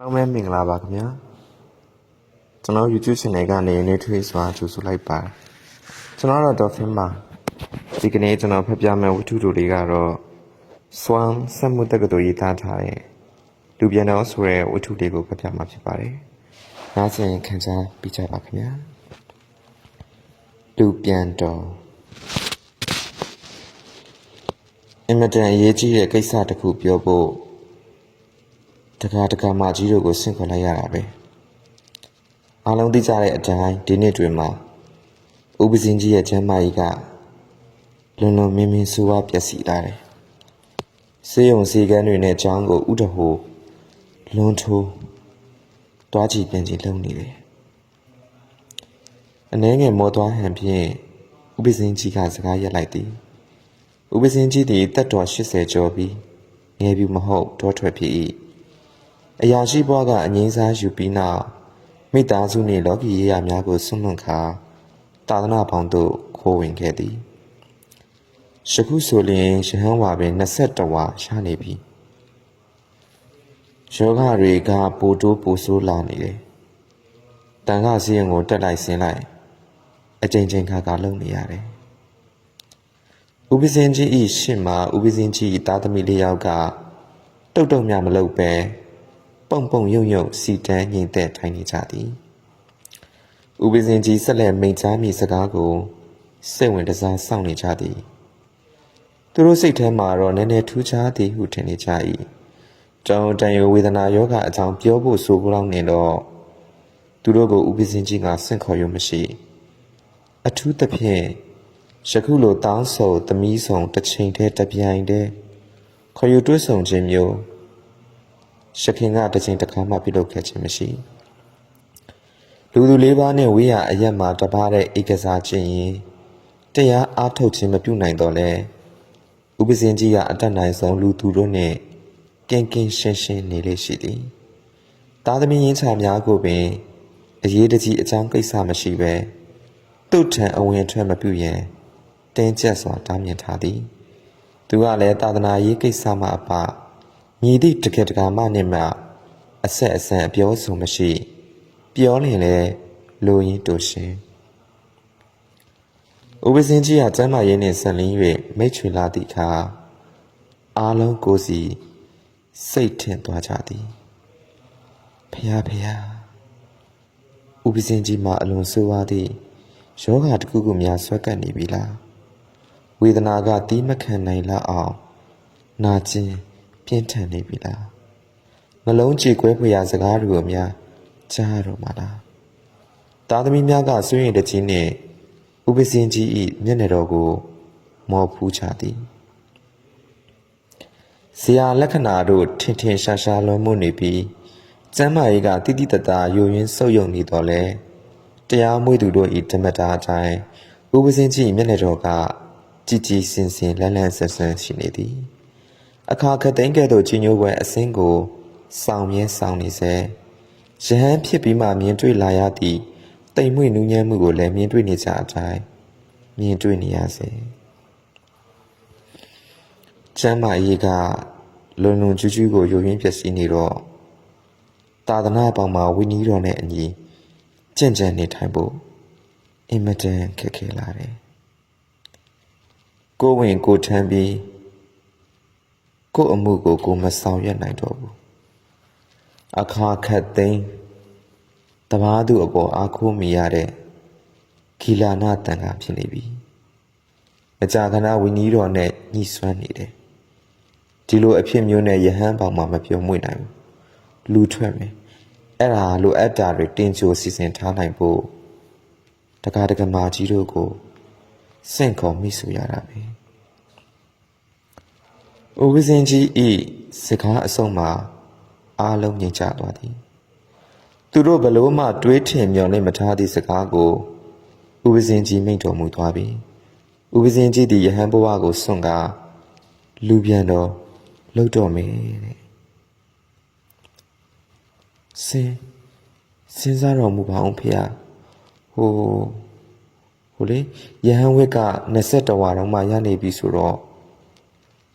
အားလုံးပဲမင်္ဂလာပါခင်ဗျာကျွန်တော် YouTube channel ကနေနေထွေးစွာကြိုဆိုလိုက်ပါတယ်ကျွန်တော်တော့ Dolphin ပါဒီကနေ့ကျွန်တော်ဖတ်ပြမယ့်ဝတ္ထုတို့တွေကတော့ Swan စက်မှုတက္ကသိုလ်ရေးသားထားတဲ့လူပြန်တော်ဆိုတဲ့ဝတ္ထုလေးကိုဖတ်ပြမှာဖြစ်ပါတယ်နားဆင်ခံစားပြီးကြပါခင်ဗျာလူပြန်တော်အင်မတန်အရေးကြီးတဲ့ကိစ္စတစ်ခုပြောဖို့ တကားတကားမကြီးတို့ကိုဆင့်ခေါ်လိုက်ရတာပဲအားလုံးသိကြတဲ့အတိုင်းဒီနေ့တွင်မှာဥပဇင်းကြီးရဲ့ကျမ်းမာကြီးကလွန်လွန်မင်းမင်းဆိုးဝါးပျက်စီးလာတယ်စေယုံစီကန်းတွေနဲ့အကြောင်းကိုဥတဟိုလွန်ထိုးတွားကြည့်ပြန်ကြည့်လုံနေတယ်အနှဲငယ်မောသွားဟန်ဖြင့်ဥပဇင်းကြီးကစကားရက်လိုက်သည်ဥပဇင်းကြီးသည်တက်တော်80ကျော်ပြီးငယ်ပြီမဟုတ်တောထွက်ဖြစ်၏ အရာရှိဘွားကအငိမ့်စားယူပြီးနောက်မိသားစုနှင့်လောကီရေးရာများကိုဆွန့်လွတ်ခါတာသနာပေါင်းသို့ခိုးဝင်ခဲ့သည်ယခုဆိုလျင်ရဟန်းဝါပင်21ဝါရှာနေပြီယောဂတွေကပိုတိုးပိုဆိုးလာနေတယ်တန်ခါစီရင်ကိုတက်လိုက်ဆင်းလိုက်အချိန်ချင်းခါခါလုံနေရတယ်ဥပဇင်းကြီးဤရှင့်မှာဥပဇင်းကြီးဤသားသမီးလေးယောက်ကတုတ်တုတ်မြမလုပ်ပဲ ပုံပုံယုံယုံစီတန်းညင်သက်ထိုင်နေကြသည်ဥပဇင်းကြီးဆက်လက်မိန့်ကြားမိစကားကိုစိတ်ဝင်တစားစောင့်နေကြသည်သူတို့စိတ်ထဲမှာတော့နည်းနည်းထူးခြားသည်ဟုထင်နေကြ၏တောင်တန်ရဝေဒနာယောဂအကြောင်းပြောဖို့ဆိုကြတော့နေတော့သူတို့ကိုဥပဇင်းကြီးကဆင့်ခေါ်ရမရှိ အထူးသဖြင့်ယခုလိုတောင်းဆိုသမီးဆောင်တစ်ချိန်တည်းတစ်ပြိုင်တည်းခေါ်ယူတွဲဆောင်ခြင်းမျိုး ရှခင်ကတစ်ချိန်တစ်ခါမှပြုလုပ်ခဲ့ခြင်းမရှိလူသူလေးပါးနဲ့ဝေးရအရက်မှာတပါးတဲ့ဧကစားခြင်းရင်တရားအားထုတ်ခြင်းမပြုနိုင်တော့လဲဥပဇင်းကြီးကအတက်နိုင်ဆုံးလူသူတို့နဲ့ကင်းကင်းရှင်းရှင်းနေလေရှိသည်သားသမီးရင်းချာများကိုပင်အရေးတကြီးအကြောင်းကိစ္စမရှိပဲသူ့ထံအဝင်ထွက်မပြုရင်တင်းကျပ်စွာတားမြစ်ထားသည် သူကလည်းသာသနာရေးကိစ္စမှအပ မြည်သည့်တကယ်တကာမှနှင့်မှအဆက်အဆန်အပြောဆိုမရှိ ပြောလင်လေလိုရင်းတူရှင်ဥပစင်းကြီးကကျမ်းမာရေးနှင့်ဆက်လင်း၍မိတ်ချွေလာသည့်အခါအားလုံးကိုယ်စီစိတ်ထင်သွားကြသည်ဖះဖះဥပစင်းကြီးမှာအလွန်ဆိုးဝါးသည့်ယောဂတစ်ခုခုများဆွဲကပ်နေပြီလားဝေဒနာကတီးမခံနိုင်လောက်အောင်နာကျင် ပြင်းထန်နေပြီလားနှလုံးကြေကွဲဖွယ်ရာစကားတွေကိုများကြားရတော့မှာလားသားသမီးများကစွရင်တကြီးနှင့်ဥပစင်းကြီး၏မျက်နှာတော်ကို မော်ဖူးချသည်ဇရာလက္ခဏာတို့ထင်ထင်ရှားရှားလွန်မှုနေပြီးကျမ်းမာရေးကတိတိတတ်တာယိုယွင်းဆုပ်ယုံနေတော်လဲတရားမွေးသူတို့၏ဓမ္မတာအတိုင်းဥပစင်းကြီးမျက်နှာတော်ကကြည်ကြည်စင်စင်လန်းလန်းဆန်းဆန်းရှိနေသည် အခါခတ်သိမ်းကဲ့သို့ကြီးညိုပွဲအစင်းကိုစောင့်မြဲစောင့်နေစေရဟန်းဖြစ်ပြီးမှမြင်တွေ့လာရသည့်တိမ်မွေ့နူးညံ့မှုကိုလည်းမြင်တွေ့နေကြအတိုင်းမြင်တွေ့နေရစေကျမ်းမာရေးကလွန်လွန်ကျူးကျူးကိုယိုယွင်းပျက်စီးနေတော့သာသနာပေါင်းမှာဝိနည်းတော်နဲ့အညီကြင်ကြံနေထိုင်ဖို့အင်မတန်ခက်ခဲလာတယ်ကိုယ်ဝင်ကိုယ်ထမ်းပြီး ကိုယ့်အမှုကိုကိုယ်မဆောင်ရွက်နိုင်တော့ဘူးအခါခတ်သိမ်းတဘာသူအပေါ်အားကိုးမိရတဲ့ဂီလာနာတန်ကဖြစ်နေပြီမကြာခဏဝီနီးတော်နဲ့ညှိစွမ်းနေတယ်ဒီလိုအဖြစ်မျိုးနဲ့ယဟန်ပေါင်မှမပြောမွေ့နိုင်ဘူးလူထွက်မယ်အဲ့ဒါလိုအပ်တာတွေတင်ချိုစီစဉ်ထားနိုင်ဖို့တကားတကမာကြီးတို့ကိုစင့်ခေါ်မိဆိုရတာပဲ။ ဥပဇင်းကြီးဤစကားအဆုံးမှာအားလုံးငြိမ်ချသွားသည်။သူတို့ဘလို့မှတွေးထင်မျှော်လင့်မထားသည့်စကားကိုဥပဇင်းကြီးမိန့်တော်မူသွားပြီ။ဥပဇင်းကြီးသည်ယဟန်ဘဝကိုစွန့်ကားလူပြန်တော်လှုပ်တော်မယ်တဲ့။စင်စဉ်းစားတော်မူပါအောင်ဖေ။ဟိုဟိုလေယဟန်ဝက်က21ဝါတော့မှရနေပြီဆိုတော့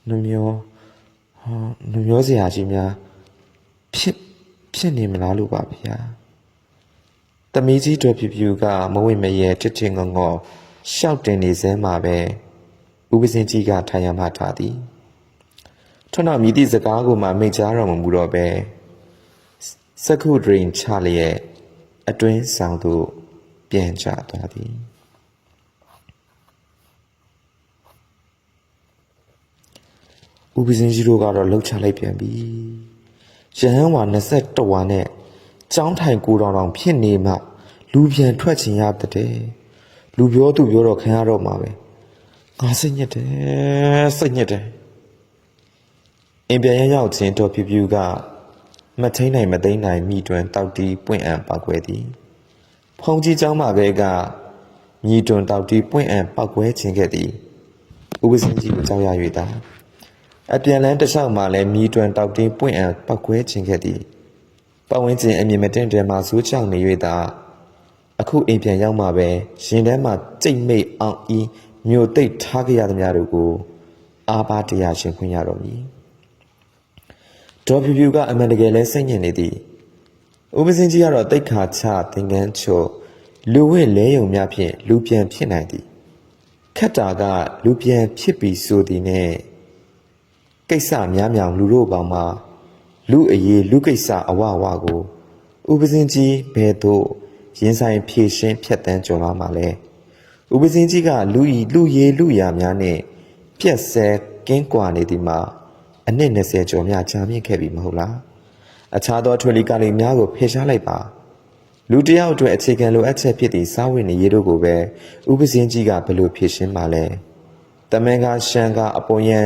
နှမျောဟာနှမျောစရာကြီးများဖြစ်ဖြဖြစ်နေမလားလို့ပါဗျာ။သမီးကြီးတော်ဖြူဖြူကမဝိမရဲတစ်ချင်းငေါငေါရှောက်တင်နေစဲမှာပဲဥပစင်ကြီးကထိုင်ရမှထားသည်။ထွန်းတော်မြည်သည့်စကားကိုမှမိတ်ကြားတော်မမူတော့ပဲစက္ခုဒရင်ချလျက်အတွင်းဆောင်သို့ပြန်ချသွားသည်။ ဦးပစင်းကြီးတို့ကတော့လှုပ်ချလိုက်ပြန်ပြီရဟန်းဝါ21ဝါနဲ့ကြောင်းထိုင်ကိုတောင်တောင်ဖြစ်နေမှလူပြန်ထွက်ချင်ရတဲ့လူပြောသူပြောတော့ခံရတော့မှာပဲငါစိတ်ညစ်တယ်စိတ်ညစ်တယ်အင်ပြန်ရရောက်ချင်းတော်ဖြူဖြူကမထိန်နိုင်မသိမ်းနိုင်မိတွင်တောက်တီးပွင့်အံပောက်ကွဲသည်ဖုန်ကြီးเจ้าမကလေးကမြည်တွင်တောက်တီးပွင့်အံပောက်ကွဲခြင်းခဲ့သည်ဥပစင်းကြီးကိုကြောက်ရ၍သာ အပြန်လန်းတစ်လျှောက်မှာလည်းမြည်တွင်တောက်တင်းပွင့်အံပောက်ကွဲခြင်းခဲ့သည်ပတ်ဝန်းကျင်အမြင်မတင်တယ်မှာဇိုးချောင်နေ၍သာအခုအိမ်ပြန်ရောက်မှပဲရင်ထဲမှာကြိတ်မိတ်အောင်ဤမြို့တိတ်ထားကြရသမျှတို့ကို အာဘာတရားရှင်ခွင့်ရတော်မူဒေါ်ဖြူဖြူကအမှန်တကယ်လဲစိတ်ညစ်နေသည်ဥပစင်းကြီးကတော့တိတ်ခါချသင်္ကန်းချို့လူဝဲလဲယုံများဖြင့်လူပြန်ဖြစ်နိုင်သည်ခက်တာကလူပြန်ဖြစ်ပြီးဆိုသည်နဲ့ ကိစ္စများများလူတို့ကောင်မှာလူအရေးလူကိစ္စအဝအဝကိုဥပစင်းကြီးဘယ်သို့ရင်ဆိုင်ဖြည့်ရှင်းဖြတ်တန်းကြုံလာမှာလဲဥပစင်းကြီးကလူဤလူရေးလူရာများနဲ့ပြက်ဆဲကင်းကွာနေသည်မှာအနည်း20ကျော်များကြာမြင့်ခဲ့ပြီမဟုတ်လားအခြားသောထွေလီကလေးများကိုဖယ်ရှားလိုက်ပါလူတစ်ယောက်အတွက်အခြေခံလိုအပ်ချက်ဖြစ်သည့်စားဝတ်နေရေးတို့ကိုပဲဥပစင်းကြီးကဘယ်လိုဖြည့်ရှင်းပါလဲတမန်ကရှန်ကအပေါ်ယံ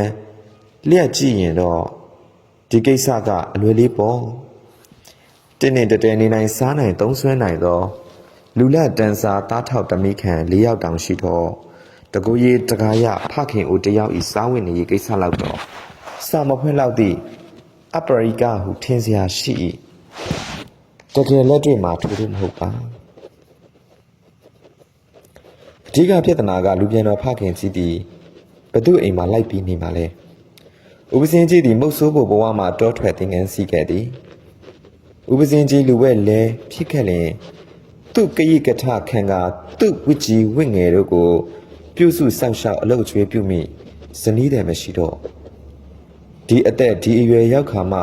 လျက်ကြည့်ရင်တော့ဒီကိစ္စကအလွယ်လေးပေါ့တင်းနဲ့တတဲနေနိုင်စားနိုင်သုံးဆွဲနိုင်တော့လူလက်တန်းစားတားထောက်တမိခံ၄ယောက်တောင်ရှိတော့တကူကြီးတကားရဖခင်ဦးတယောက်ဤစားဝင်နေရေးကိစ္စလောက်တော့စာမဖွင့်လောက်သည့်အပရိကဟုထင်စရာရှိ၏တကယ်လက်တွေ့မှာထိုးထိုးမဟုတ်ပါအဓိကပြဿနာကလူပြန်တော်ဖခင်ကြီးသည်ဘသူအိမ်မှာလိုက်ပြီးနေမှာလဲ ဥပစင်းကြီးသည်မုတ်ဆိုးဖို့ဘဝမှာတောထွက်သင်ငန်းစီခဲ့သည်ဥပစင်းကြီးလူဝဲလဲဖြစ်ခဲ့လျင်သူ့ကရိကထခံကသူ့ဝိကြီးဝင့်ငယ်တို့ကို ပြုစုစောင့်ရှောက်အလုပ်အကျွေးပြုမိဇနီးတယ်မရှိတော့ဒီအသက်ဒီအရွယ်ရောက်ခါမှ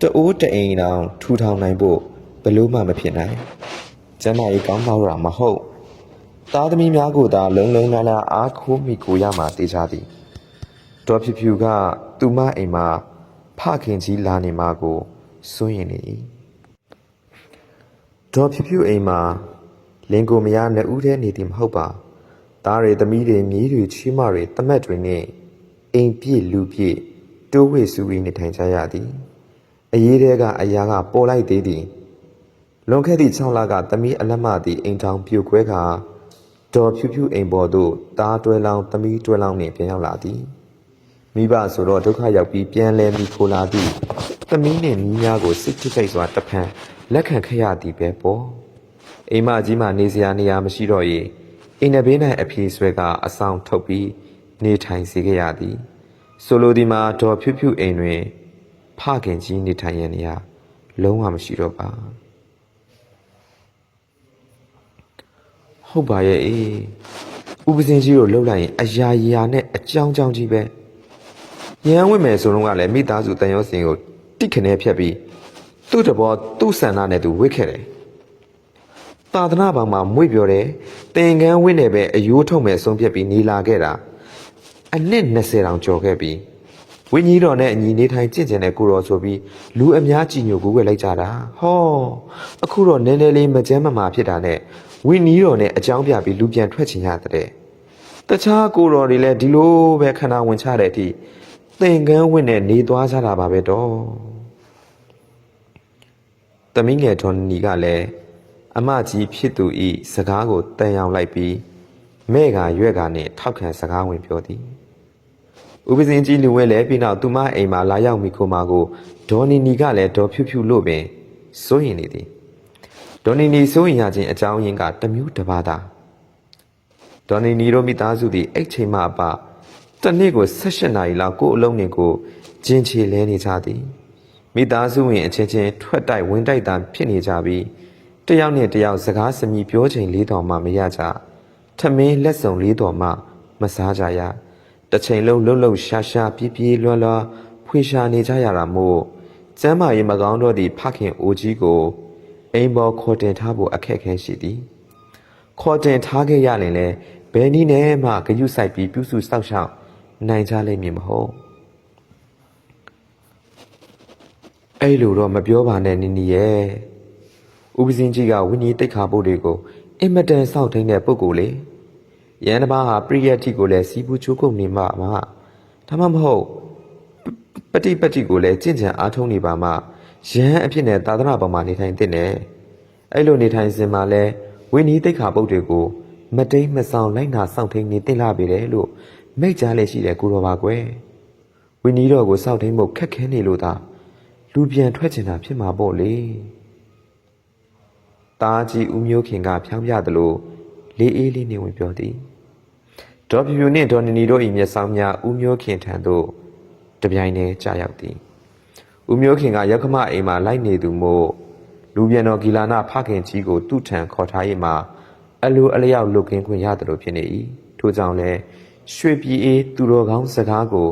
တအိုးတအိမ်တောင်ထူထောင်နိုင်ဖို့ဘယ်လို့မှမဖြစ်နိုင်ကျမ်းမာရေးကောင်းတော့တာမဟုတ်သားသမီးများကိုသာလုံလုံလားလားအားခိုးမိကိုရမှတေးကြသည် ဒေါ်ဖြူဖြူကသူမအိမ်မှာဖခင်ကြီးလာနေမှာကိုစိုးရင်နေ၏ဒေါ်ဖြူဖြူအိမ်မှာလင်ကိုမယားနှစ်ဦးတည်းနေသည်မဟုတ်ပါသားတွေသမီးတွေမြေးတွေချီးမတွေတမက်တွေနဲ့အိမ်ပြည့်လူပြည့်တိုးဝေစုဝေးနေထိုင်ကြရသည်အရေးတဲကအရာကပေါ်လိုက်သေးသည်လွန်ခဲ့သည့်6လကသမီးအလက်မသည်အိမ်ထောင်ပြိုကွဲကဒေါ်ဖြူဖြူအိမ်ပေါ်သို့သားတွဲလောင်းသမီးတွဲလောင်းနှင့်ပြန်ရောက်လာသည် မိဘဆိုတော့ဒုက္ခရောက်ပြီးပြန်လဲမိခိုလာသည့်သမီးနှင့်မိများကိုစိတ်ထိခိုက်စွာတဖန်လက်ခံခဲ့ရသည်ပဲပေါ့အိမ်မကြီးမှနေစရာနေရာမရှိတော့ရေအိမ်နဘေး၌အပြေးဆွဲကအဆောင်ထုတ်ပြီးနေထိုင်စေခဲ့ရသည်ဆိုလိုဒီမှာဒေါ်ဖြူဖြူအိမ်တွင် ဖခင်ကြီးနေထိုင်ရန်နေရာလုံးဝမရှိတော့ပါဟုတ်ပါရဲ့အေးဥပစင်းကြီးကိုလှုပ်လိုက်ရင်အရာရာနဲ့အကြောင်းကြောင်းကြီးပဲ ရဟန်းဝင်မယ်ဆိုတော့ကလည်းမိသားစုတန်ရောစင်ကိုတိခနဲဖြတ်ပြီးသူ့တဘောသူ့ဆန္ဒနဲ့သူဝစ်ခဲ့တယ်။သာသနာ့ဘောင်မှာမွေ့ပြောတယ်။တင်ကန်းဝင်းနေပဲအယိုးထုတ်မဲ့ဆုံးဖြတ်ပြီးနေလာခဲ့တာအနှစ်20တောင်ကျော်ခဲ့ပြီးဝင်းကြီးတော်နဲ့အညီနေထိုင်ကြင့်ကျင်တဲ့ကိုတော်ဆိုပြီးလူအများကြည်ညိုကူးွယ်လိုက်ကြတာ။ဟောအခုတော့နည်းနည်းလေးမကြမ်းမမာဖြစ်တာနဲ့ဝင်းကြီးတော်နဲ့အကြောင်းပြပြီးလူပြန်ထွက်ချင်ရတဲ့။တခြားကိုတော်တွေလည်းဒီလိုပဲခန္ဓာဝင်ချတဲ့အထိ သင်္ကန်းဝင်နဲ့နေသွားကြတာပါပဲတော့တမီးငယ်ဒေါ်နီကလည်းအမကြီးဖြစ်သူဤစကားကိုတန်ရောင်လိုက်ပြီးမဲ့ကရွက်ကနဲ့ထောက်ခံစကားဝင်ပြောသည်ဥပစင်ကြီးလူဝဲလည်းပြီးနောက်သူမအိမ်မှာလာရောက်မိခိုမာကိုဒေါ်နီနီကလည်းဒေါ်ဖြူဖြူလို့ပင်စိုးရင်နေသည်ဒေါ်နီနီစိုးရင်ရခြင်းအကြောင်းရင်းကတစ်မျိုးတစ်ပါးသာဒေါ်နီနီတို့မိသားစုသည်အဲ့ချိန်မှအပ တစ်နေ့ကို18နာရီလောက်ကိုယ်အလုံးနဲ့ကိုဂျင်းချေလဲနေကြသည်မိသားစုဝင်အချင်းချင်းထွက်တိုက်ဝင်တိုက်တာဖြစ်နေကြပြီးတယောက်နဲ့တယောက်စကားစမြည်ပြောချိန်လေးတော်မှမရကြထမင်းလက်စုံလေးတော်မှမစားကြရတစ်ချိန်လုံးလှုပ်လှုပ်ရှားရှားပြေးပြေးလွှားလွှားဖွေရှာနေကြရတာမို့ကျမ်းမာရေးမကောင်းတော့သည့်ဖခင်အိုကြီးကိုအိမ်ပေါ်ခေါ်တင်ထားဖို့အခက်အခဲရှိသည်ခေါ်တင်ထားခဲ့ရရင်လည်းဘယ်နည်းနဲ့မှဂယုစိုက်ပြီးပြုစုစောင့်ရှောက် နိုင်ကြလိမ့်မည်မဟုတ်အဲ့လိုတော့မပြောပါနဲ့နင်းနီရဲ့ဥပစင်းကြီးကဝိနည်းတိတ်ခါဖို့တွေကိုအင်မတန်စောင့်ထိန်တဲ့ပုဂ္ဂိုလ်လေရန်တပါဟာပရိယတ်တိကိုလည်းစီးပူးချိုးကုန်နေမှာမဒါမှမဟုတ်ပပฏิပတ္တိကိုလည်းကြင့်ကြံအားထုတ်နေပါမှရဟန်းအဖြစ်နဲ့သာသနာပေါ်မှာနေထိုင်တဲ့နဲ့အဲ့လိုနေထိုင်စဉ်မှာလဲဝိနည်းတိတ်ခါပုတ်တွေကိုမတိမ်မဆောင်လိုက်နာစောင့်ထိန်နေတင်လာပြီတယ်လို့ မိတ်ကြားလေရှိတယ်ကိုတော်ပါကွယ်ဝိနည်းတော်ကိုစောင့်ထိန်ဖို့ခက်ခဲနေလို့သာလူပြန်ထွက်ချင်တာဖြစ်မှာပေါ့လေตาကြီးဦးမျိုးခင်ကဖြောင်းပြသလိုလေးအေးလေးနေဝင်ပြောသည်ဒေါ်ဖြူဖြူနှင့်ဒေါ်နီနီတို့၏မျက်စောင်းများဦးမျိုးခင်ထံသို့တပြိုင်တည်းကြာရောက်သည်ဦးမျိုးခင်ကရောက်ခမအိမ်မှာလိုက်နေသူမို့လူပြန်တော်ဂီလာနာဖခင်ကြီးကိုသူ့ထံခေါ်ထားရမှာအလိုအလျောက်လုတ်ကင်းခွင့်ရတယ်လို့ဖြစ်နေ၏ထို့ကြောင့်လည်း ရွှေပြည်အေးသူတော်ကောင်းစကားကို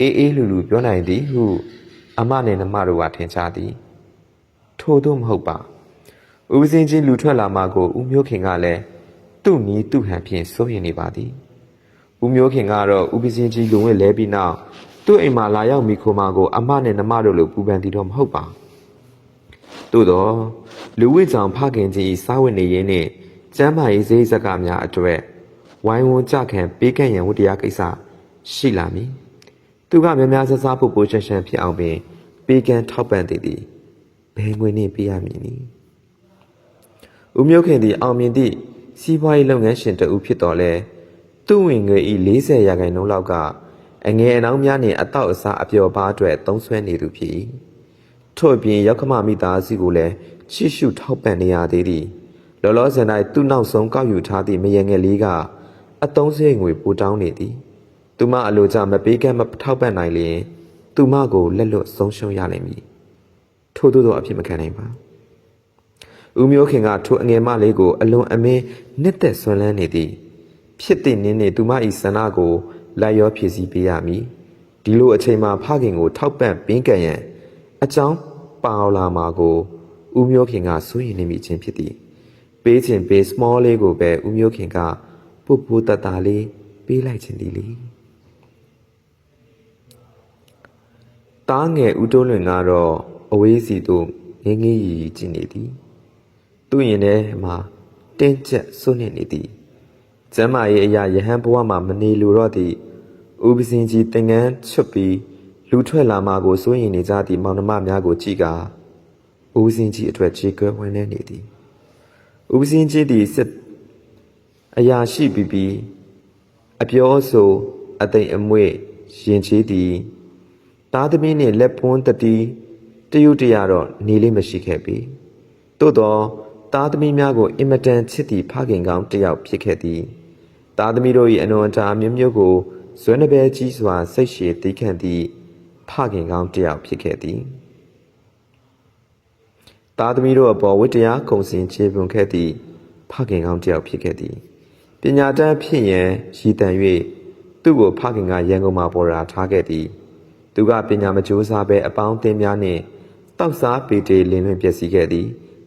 အေးအေးလူလူပြောနိုင်သည်ဟုအမနဲ့နှမတို့ကထင်ကြသည်ထို့သို့မဟုတ်ပါဥပစင်းချင်းလူထွက်လာမှကိုဦးမျိုးခင်ကလည်းသူ့နီးသူ့ဟန်ဖြင့်စိုးရင်နေပါသည်ဦးမျိုးခင်ကတော့ဥပစင်းကြီးလုံဝဲလဲပြီးနောက်သူ့အိမ်မှာလာရောက်မိခိုမာကို အမနဲ့နှမတို့လိုပူပန်သည်တော့မဟုတ်ပါသို့တော့လူဝိကြောင့်ဖခင်ကြီး၏စားဝတ်နေရင်းနှင့်ကျမ်းမာရေးစရိတ်စကားများအတွေ့ ဝိုင်းဝန်းကြခံပေးကန့်ရန်ဝတ္တရားကိစ္စရှိလာမည်သူကများများဆဆဖို့ပိုးရှန်ရှန်ဖြစ်အောင်ပင်ပေးကန့်ထောက်ပံ့သည်သည်ဘယ်ငွေနှင့်ပေးရမည်နည်းဦးမျိုးခင်သည်အောင်မြင်သည့်စီးပွားရေးလုပ်ငန်းရှင်တဦးဖြစ်တော်လဲသူ့ဝင်ငွေ၏40ရာခိုင်နှုန်းလောက်ကအငယ်အနှောင်းများနှင့်အတော့အစားအပျော်ပါအတွက်သုံးဆွဲနေသူဖြစ်၏ထို့အပြင်ရောက်ခမမိသားစုကိုလည်းချစ်ရှုထောက်ပံ့နေရသေးသည်လောလောဆယ်၌သူ့နောက်ဆုံးကောက်ယူထားသည့်မယငယ်လေးက အတုံးစရိတ်ငွေပိုတောင်းနေသည်သူမအလိုကြမပေးကမ်းမထောက်ပံ့နိုင်လျင်သူမကိုလက်လွတ်ဆုံးရှုံးရလိမ့်မည်ထို့သို့သောအဖြစ်မခံနိုင်ပါဦးမျိုးခင်ကထိုအငယ်မလေးကိုအလွန်အမင်းနှစ်သက်ဆွမ်းလန်းနေသည် ဖြစ်တဲ့နင်းနှင့်သူမ၏ဆန္ဒကိုလိုက်ရောဖြည့်ဆည်းပေးရမည်ဒီလိုအချိန်မှာဖခင်ကိုထောက်ပံ့ပင်းကံရန်အကြောင်းပါလာမှာကိုဦးမျိုးခင်ကစိုးရိမ်နေမိခြင်းဖြစ်သည်ပေးခြင်းပေး small လေးကိုပဲဦးမျိုးခင်က ပူပူတတလေးပေးလိုက်ခြင်းဒီလေတားငယ်ဦးတိုးလွင်ကတော့အဝေးစီသို့ငင်းငင်းရီရီကြည့်နေသည်သူ့ရင်ထဲမှာတင်းကျပ်စွန့်နေနေသည်ကျမ်းမာရေးအရာယဟန်ဘဝမှာမနေလိုတော့သည့်ဥပစင်ကြီးတင်ငန်းချွတ်ပြီးလူထွက်လာမှာကိုစိုးရင်နေကြသည့်မောင်နှမများကိုကြည့်ကာဥပစင်ကြီးအတွက်ခြေကွဲဝင်နေနေသည်ဥပစင်ကြီးသည်စစ် အရာရှိပြီးပြီးအပြောဆိုအသိမ်အမွေ့ရင်ချေးသည်တားသမီးနှင့်လက်ပွန်းတတိတယုတ်တရတော့နေလေးမရှိခဲ့ပြီသို့တော့သားသမီးများကိုအင်မတန်ချစ်သည့်ဖခင်ကောင်းတစ်ယောက်ဖြစ်ခဲ့သည်သားသမီးတို့၏အနွန်တာမျိုးမျိုးကိုဇွဲနှပဲကြီးစွာစိတ်ရှည်သိခံသည့်ဖခင်ကောင်းတစ်ယောက်ဖြစ်ခဲ့သည်သားသမီးတို့အပေါ်ဝတ္တရားကုံစင်ခြေပွန်ခဲ့သည့်ဖခင်ကောင်းတစ်ယောက်ဖြစ်ခဲ့သည် ပညာတတ်ဖြစ်ရန်ရည်တန်၍သူ့ကိုဖခင်ကရန်ကုန်မှာပေါ်ရာထားခဲ့သည်သူကပညာမကြိုးစားဘဲအပေါင်းအသင်းများနှင့်တောက်စားပေတေလင်းလွင်ပျက်စီးခဲ့သည်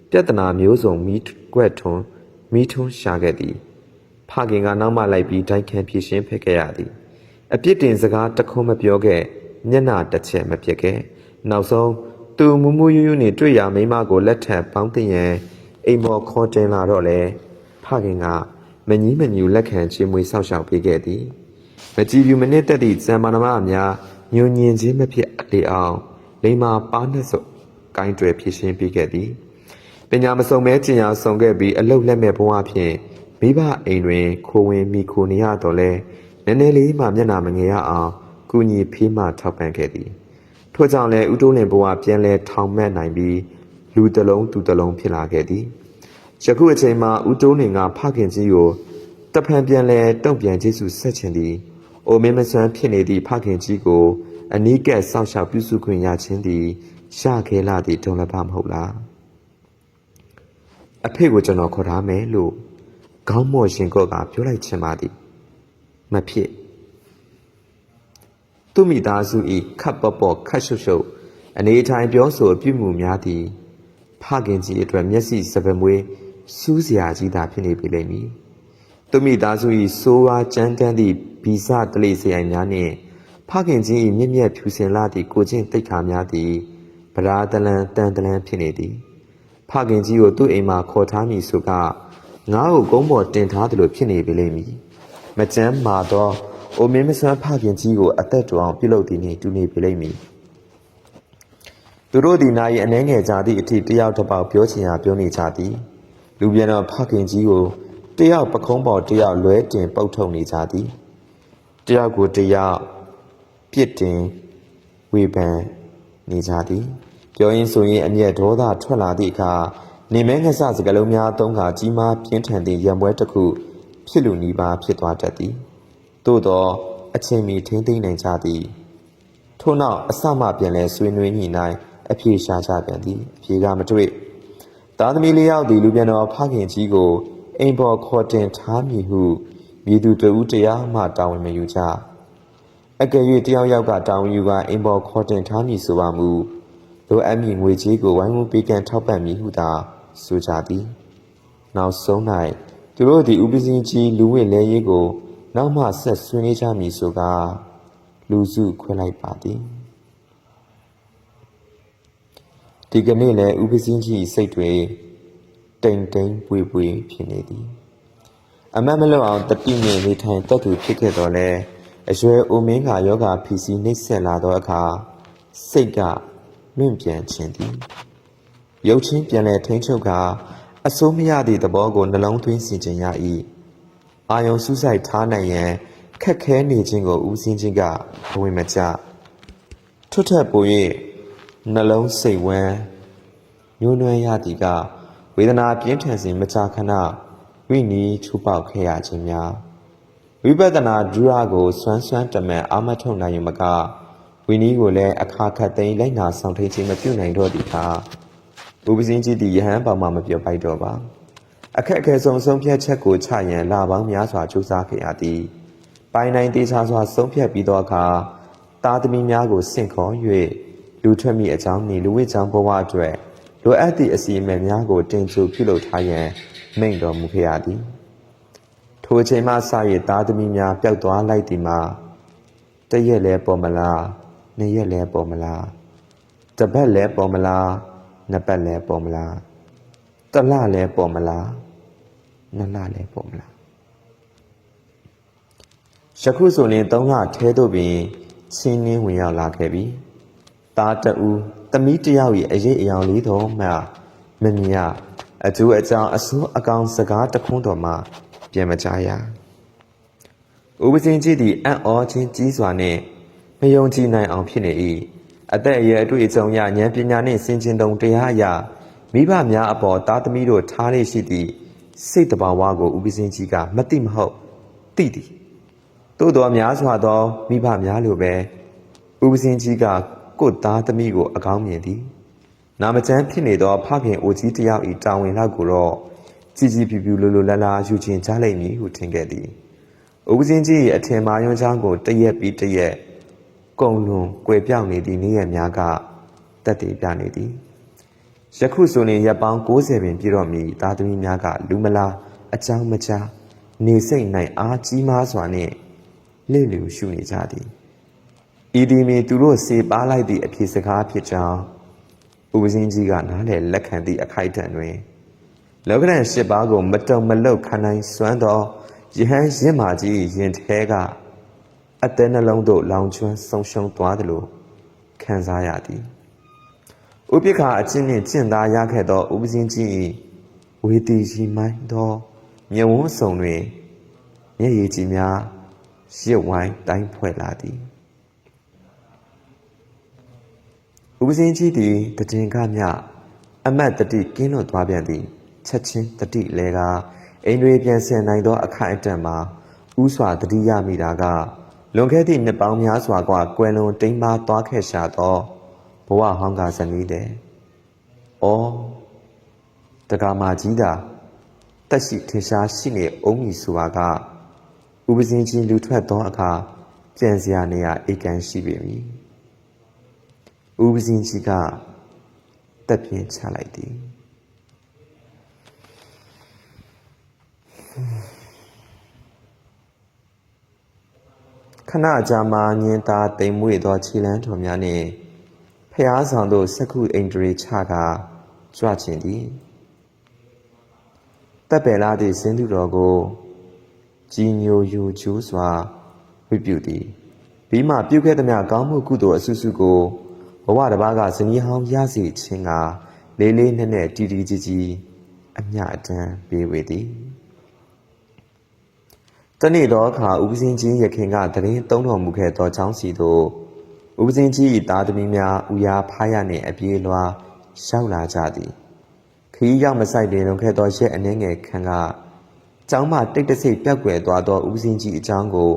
ပြဿနာမျိုးစုံမိကွက်ထွန်းမိထွန်းရှာခဲ့သည်ဖခင်ကနောက်မှလိုက်ပြီးဒိုင်ခံဖြည့်ရှင်းဖက်ခဲ့ရသည်အပြစ်တင်စကားတခုံးမပြောခဲ့မျက်နာတစ်ချက်မပြစ်ခဲ့နောက်ဆုံးသူမူမူယူယူနဲ့တွေ့ရမိမကိုလက်ထပ်ပေါင်းတင်ရန်အိမ်မော်ခေါ်တင်လာတော့လေဖခင်က မကြီးမညူလက်ခံချေးမွေးဆောက်ရှောက်ပေးခဲ့သည်မကြည်ပြူမနစ်သက်သည့်ဇံမာနမအများညွန်ညင်ခြင်းမဖြစ်လေအောင်လိမ္မာပါနှက်စို့ကိုင်းတွယ်ဖြည့်ရှင်းပေးခဲ့သည်ပညာမစုံမဲကျင်ရာဆောင်ခဲ့ပြီးအလုတ်လက်မဲ့ဘဝဖြင့်မိဘအိမ်တွင်ခိုဝင်မိခိုနေရတော့လဲနည်းနည်းလေးမှမျက်နာမငယ်ရအောင်ကုညီဖေးမှထောက်ပံ့ခဲ့သည်ထို့ကြောင့်လည်းဥတိုးလင်ဘဝပြန်လဲထောင်မက်နိုင်ပြီးလူတစ်လုံးသူတစ်လုံးဖြစ်လာခဲ့သည် ယခုအချိန်မှာဥတိုးလင်ကဖခင်ကြီးကိုတဖန်ပြန်လဲတုံ့ပြန်ကျေးဇူးဆက်ခြင်းသည်အိုမင်းမဆန်းဖြစ်နေသည့်ဖခင်ကြီးကိုအနီးကပ်စောင့်ရှောက်ပြုစုခွင့်ရခြင်းသည်ရခဲလာသည့်ဒုံလဘမဟုတ်လားအဖေကိုကျွန်တော်ခေါ်ထားမယ်လို့ခေါင်းမော့ရှင်ကော့ကပြောလိုက်ချင်ပါသည်မဖြစ်သူမိသားစုဤခပ်ပေါ်ပေါ်ခတ်ရှုပ်ရှုပ်အနေထိုင်ပြောဆိုအပြုမှုများသည်ဖခင်ကြီးအတွက်မျက်စိစပမွေး စူးစရာကြီးသာဖြစ်နေပြီလိမ့်မည်သူမိသားစုဤဆိုးဝါးကြမ်းတမ်းသည့်ဗီဇတလိစရိုင်များနှင့်ဖခင်ကြီးဤမြင့်မြတ်ဖြူစင်လာသည့်ကိုချင်းတိတ်ခါများသည်ဗရာတလန်တန်တလန်ဖြစ်နေသည်ဖခင်ကြီးကိုသူ့အိမ်မှာခေါ်ထားမည်ဆိုကငါ့ကိုကုန်းပေါ်တင်ထားတယ်လို့ဖြစ်နေပြီလိမ့်မည်မကြမ်းမာတော့အိုမင်းမဆန်းဖခင်ကြီးကိုအသက်တော်အောင်ပြုလုပ်သည်နှင့်တူနေပြီလိမ့်မည်သူတို့ဒီနာရီအနှဲငယ်ကြသည့်အထိတယောက်တစ်ပေါက်ပြောချင်ရပြောနေကြသည် လူပြန်တော်ဖခင်ကြီးကိုတယောက်ပခုံးပေါ်တယောက်လွဲတင်ပုတ်ထုတ်နေကြသည်တယောက်ကိုတယောက်ပြစ်တင်ဝေဖန်နေကြသည်ပြောရင်းဆိုရင်အမျက်ဒေါသထွက်လာသည့်အခါနေမဲငဆစကလုံးများသုံးခါကြီးမားပြင်းထန်သည့်ရံပွဲတစ်ခုဖြစ်လူနီးပါးဖြစ်သွားတတ်သည်သို့သောအချိန်မီထိမ့်သိမ့်နိုင်ကြသည်ထို့နောက်အစမှပြန်လဲဆွေးနွေးညှိနှိုင်းအပြေရှားကြပြန်သည်အပြေကမတွေ့ သားသမီးလေးယောက်သည်လူပြန်တော်ဖခင်ကြီးကိုအိမ်ပေါ်ခေါ်တင်ထားမည်ဟုမြည်သူတဦးတရားမှတာဝန်မယူကြအကယ်၍တယောက်ယောက်ကတောင်းယူကအိမ်ပေါ်ခေါ်တင်ထားမည်ဆိုပါမူလိုအပ်မည်ငွေကြေးကိုဝိုင်းဝန်းပေးကမ်းထောက်ပံ့မည်ဟုသာဆိုကြသည်နောက်ဆုံး၌သူတို့သည်ဥပစင်းကြီးလူဝင်လဲရေးကို နောက်မှဆက်ဆွေးနွေးကြမည်ဆိုကလူစုခွဲလိုက်ပါသည် ဒီကနေ့လည်းဥပစင်းကြီးစိတ်တွေတိမ်တိမ်ပွေပွေဖြစ်နေသည်အမတ်မလွတ်အောင်တတိမြင့်နေထိုင်တက်သူဖြစ်ခဲ့တော်လဲအရွယ်အိုမင်းကယောဂဖီစီနှိမ့်ဆက်လာသောအခါစိတ်ကလွင့်ပြန်ခြင်းသည်ရုပ်ချင်းပြန်လဲထိန်ချုပ်ကအစိုးမရသည့်သဘောကိုနှလုံးသွင်းစီခြင်းရ၏အာယုံစူးစိုက်ထားနိုင်ရန်ခက်ခဲနေခြင်းကိုဦးစင်းခြင်းကဘဝင်မကျထွတ်ထက်ပို၍ နှလုံးစိတ်ဝမ်းညှိုးနွမ်းရသည်ကဝေဒနာပြင်းထန်စဉ်မကြာခဏဝိနီးချူပေါက်ခဲ့ရခြင်းများဝိပဿနာဒုရကိုစွမ်းစွမ်းတမန်အာမထုတ်နိုင်ယူမကဝိနီးကိုလည်းအခါခတ်သိမ်းလိုက်နာဆောင်ထိန်ခြင်းမပြုနိုင်တော့သည်ကားဘူပစင်းကြီးသည်ယဟန်ပေါမှာမပြောပိုက်တော့ပါအခက်အခဲဆုံးဆုံးဖြတ်ချက်ကိုချရန်လာပေါင်းများစွာကြိုးစားခဲ့ရသည်ပိုင်နိုင်တေချာစွာဆုံးဖြတ်ပြီးသောအခါသားသမီးများကိုစင့်ခေါ်၍ လူထွက်မိအကြောင်းနှင့်လူဝိကြောင်းဘဝအတွက်လိုအပ်သည့်အစီအမံများကိုတင်ချိုပြုလုပ်ထားရန်မိန့်တော်မူခဲ့ရသည်ထိုအချိန်မှစ၍သားသမီးများပျောက်သွားလိုက်သည်မှာတရက်လဲပေါ်မလားနှစ်ရက်လဲပေါ်မလားတစ်ပတ်လဲပေါ်မလားနှစ်ပတ်လဲပေါ်မလားတစ်လလဲပေါ်မလားနှစ်လလဲပေါ်မလားယခုဆိုရင်သုံးလထဲသို့ပင်ချင်းနှင်းဝင်ရောက်လာခဲ့ပြီ သားတဦးသမီးတစ်ယောက်၏အရေးအယောင်လေးတော်မှမမြင်ရအကျိုးအကြောင်းအဆိုးအကောင်စကားတခွန်းတော်မှပြန်မကြားရဥပစင်ကြီးသည်အံ့ဩခြင်းကြီးစွာနှင့်မယုံကြည်နိုင်အောင်ဖြစ်နေ၏အသက်အရွယ်အတွေ့အကြုံရဉာဏ်ပညာနှင့်စင်ကြင်တုံတရားအရမိဘများအပေါ်သားသမီးတို့ထားလေရှိသည့်စိတ်တဘာဝကိုဥပစင်ကြီးကမသိမဟုတ်သိသည်သို့တော်များစွာသောမိဘများလိုပဲဥပစင်ကြီးက ကိုယ်သားသမီးကိုအကောင်းမြင်သည်နာမကျန်းဖြစ်နေသောဖခင်အိုကြီးတယောက်ဤတာဝန်လောက်ကိုတော့ကြည်ကြည်ပြူပြူလိုလိုလားလားယူခြင်းကြားလိုက်မည်ဟုထင်ခဲ့သည်ဥပစင်ကြီး၏အထင်မာယွန်းချောင်းကိုတရက်ပြီးတရက်ကုံလွန်ကွယ်ပြောင်းနေသည့်နေ့ရက်များကတက်တည်ပြနေသည်ယခုဆိုရင်ရက်ပေါင်း60ပင်ပြည့်တော့မည်သားသမီးများကလူမလားအကြောင်းမကြားနေစိတ်၌အားကြီးမားစွာနှင့်လေ့လူရှုနေကြသည် ဤဒီမီသူတို့စေပါလိုက်သည့်အဖြစ်စကားဖြစ်ကြောင်းဥပစင်းကြီးကနားလေလက်ခံသည့်အခိုက်အတန့်တွင်လောကရန်၈ပါးကိုမတုံမလုတ်ခံနိုင်စွမ်းသောယဟန်ရင့်မာကြီးရင်ထဲကအသက်နှလုံးသို့လောင်ကျွမ်းဆုံးရှုံးသွားသလိုခံစားရသည်ဥပိ္ပခာအချင်းနှင့်ကျင့်သားရခဲ့သောဥပစင်းကြီး၏ဝေတီရှိမိုင်းသောမြဝန်းဆောင်တွင်မျက်ရည်ကြီးများရစ်ဝိုင်းတိုင်းဖွဲ့လာသည် ဥပစင်းကြီးသည်တည်င်ကမြအမတ်တတိကင်းလွတ်သွားပြန်သည်ချက်ချင်းတတိလဲကအိမ်တွေပြန်ဆင်နိုင်သော အခိုက်အတန့်မှာဥစွာတတိယမိတာကလွန်ခဲ့သည့်နှစ်ပေါင်းများစွာကကွယ်လွန်တိမ်ပါသွားခဲ့ရှာသောဘဝဟောင်းကဇနီးတဲ့။အော်တက္ကမကြီးတာတက်ရှိထင်ရှားရှိနေအောင်မီဆိုတာကဥပဇင်းချင်းလူထွက်သောအခါကြံစရာနေရာအေကန်ရှိပေမည်။ ဥပဇင်းကြီးကတက်ပြင်းချလိုက်သည်။ခဏကြာမှညင်သာတိမ်မွေ့သောခြေလန်းတော်များနှင့်ဖျားဆောင်သို့စက္ခုအိန္ဒြေချကာကြွချင်သည်တပ်ပယ်လာသည့်စင်းသူတော်ကိုကြီးညိုယူကျူးစွာဝိပြုသည်ပြီးမှပြုခဲ့သမျှကောင်းမှုကုသိုလ်အစုစုကို ဘဝတစ်ပါးကဇနီးဟောင်းရစီခြင်းကလေးလေးနက်နက်တီတီကြီးကြီးအမျှအတန်းပေးဝေသည်တနေ့တော့အခါဥပဇင်းကြီးရခင်ကတရင်တုံးတော်မူခဲ့သောချောင်းစီသို့ဥပဇင်းကြီး၏သားသမီးများဥယာဖားရနှင့်အပြေးလွှာရောက်လာကြသည်ခီးရောက်မဆိုင်တင်လွန်ခဲ့သောရက်အနှဲငယ်ခန့်ကကျောင်းမှတိတ်တဆိတ်ပြောက်ွယ်သွားသောဥပဇင်းကြီးအကြောင်းကို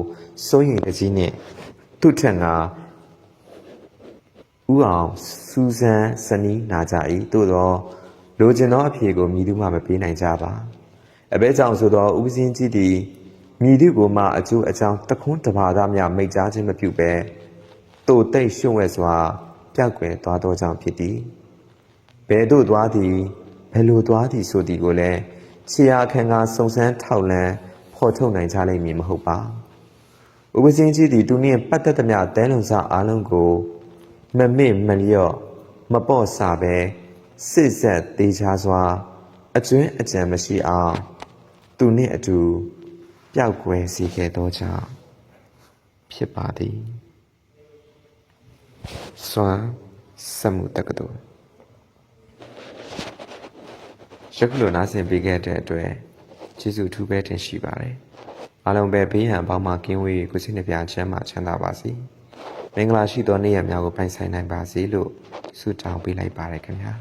စိုးရိမ်တကြီးနှင့်သူ့ထံက ဥအောင်စူဇန်စနီးနာကြ၏သို့သောလိုချင်သောအဖြေကိုမြည်သူမှမပေးနိုင်ကြပါအဘဲကြောင့်ဆိုတော့ဥပစင်းကြီးသည်မြည်သူကိုမှအကျိုးအကြောင်းတခွန်းတပါးသားများမိတ်ကြားခြင်းမပြုဘဲတိုတိတ်ရှုံ့ဝဲစွာပြောက်ကွယ်သွားသောကြောင့်ဖြစ်သည်ဘယ်သို့သွားသည်ဘယ်လိုသွားသည်ဆိုသည်ကိုလည်းခြေရာခံကစုံစမ်းထောက်လန်းဖော်ထုတ်နိုင်ကြလိမ့်မည်မဟုတ်ပါဥပစင်းကြီးသည်သူနှင့်ပတ်သက်သမျှတဲလုံစားအားလုံးကို မမေ့မလျော့မပေါ့စာပဲစစ်ဆက်သေးချာစွာအကျွင်းအကြံမရှိအောင်သူနှင့်အတူပျောက်ကွယ်စေခဲ့သောကြောင့်ဖြစ်ပါသည်စွမ်းစမှုတက္ကသိုလ်ရခုလိုနားဆင်ပေးခဲ့တဲ့အတွက်ကျေးဇူးထူးပဲတင်ရှိပါတယ်အားလုံးပဲဘေးရန်အပေါင်းမှကင်းဝေးကိုစိတ်နှပြချမ်းမှချမ်းသာပါစေ မင်္ဂလာရှိသောနေ့ရက်များကိုပိုင်ဆိုင်နိုင်ပါစေလို့ဆုတောင်းပေးလိုက်ပါတယ်ခင်ဗျာ